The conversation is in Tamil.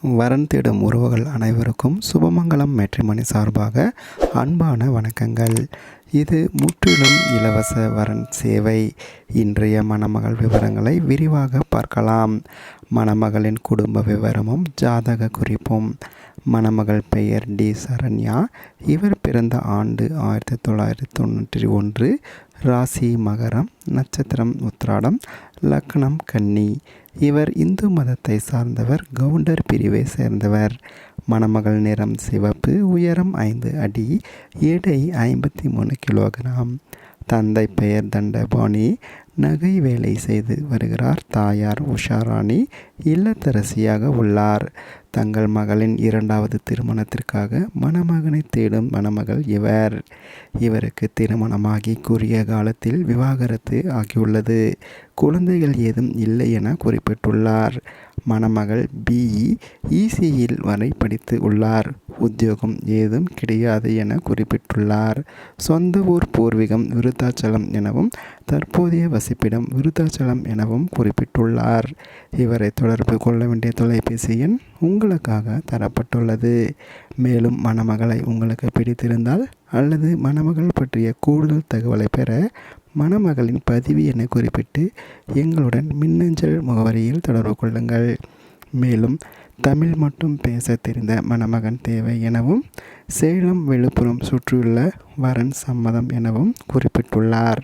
வரன் தேடும் உறவுகள் அனைவருக்கும் சுபமங்கலம் மேட்ரிமணி சார்பாக அன்பான வணக்கங்கள். இது முற்றிலும் இலவச வரன் சேவை. இன்றைய மணமகள் விவரங்களை விரிவாக பார்க்கலாம். மணமகளின் குடும்ப விவரமும் ஜாதக குறிப்பும். மணமகள் பெயர் டி சரண்யா. இவர் பிறந்த ஆண்டு ஆயிரத்தி தொள்ளாயிரத்தி தொண்ணூற்றி ஒன்று. ராசி மகரம் நட்சத்திரம் உத்ராடம் லக்னம் கன்னி. இவர் இந்து மதத்தை சார்ந்தவர் கவுண்டர் பிரிவை சேர்ந்தவர். மணமகள் நிறம் சிவப்பு உயரம் ஐந்து அடி எடை ஐம்பத்தி மூணு கிலோகிராம். தந்தை பெயர் தண்டபாணி. நகை வேலை செய்து வருகிறார் தாயார் உஷாராணி. இல்லத்தரசியாக உள்ளார். தங்கள் மகளின் இரண்டாவது திருமணத்திற்காக மணமகனை தேடும் மணமகள் இவர். இவருக்கு திருமணமாகி குறுகிய காலத்தில் விவாகரத்து ஆகியுள்ளது. குழந்தைகள் ஏதும் இல்லை என குறிப்பிட்டுள்ளார். மணமகள் பிஇ இசியில் வரை படித்து உள்ளார். உத்தியோகம் ஏதும் கிடையாது என குறிப்பிட்டுள்ளார். சொந்த ஊர் பூர்வீகம் விருத்தாச்சலம் எனவும் தற்போதைய வசிப்பிடம் விருத்தாச்சலம் எனவும் குறிப்பிட்டுள்ளார். இவரை தொடர்பு கொள்ள வேண்டிய தொலைபேசி எண் உங்களுக்காக தரப்பட்டுள்ளது. மேலும் மணமகளை உங்களுக்கு பிடித்திருந்தால் அல்லது மணமகள் பற்றிய கூடுதல் தகவலை பெற மணமகளின் பதிவு என குறிப்பிட்டு எங்களுடன் மின்னஞ்சல் முகவரியில் தொடர்பு கொள்ளுங்கள். மேலும் தமிழ் மட்டும் பேச தெரிந்த மணமகன் தேவை எனவும் சேலம் விழுப்புரம் சுற்றியுள்ள வரன் சம்மதம் எனவும் குறிப்பிட்டுள்ளார்.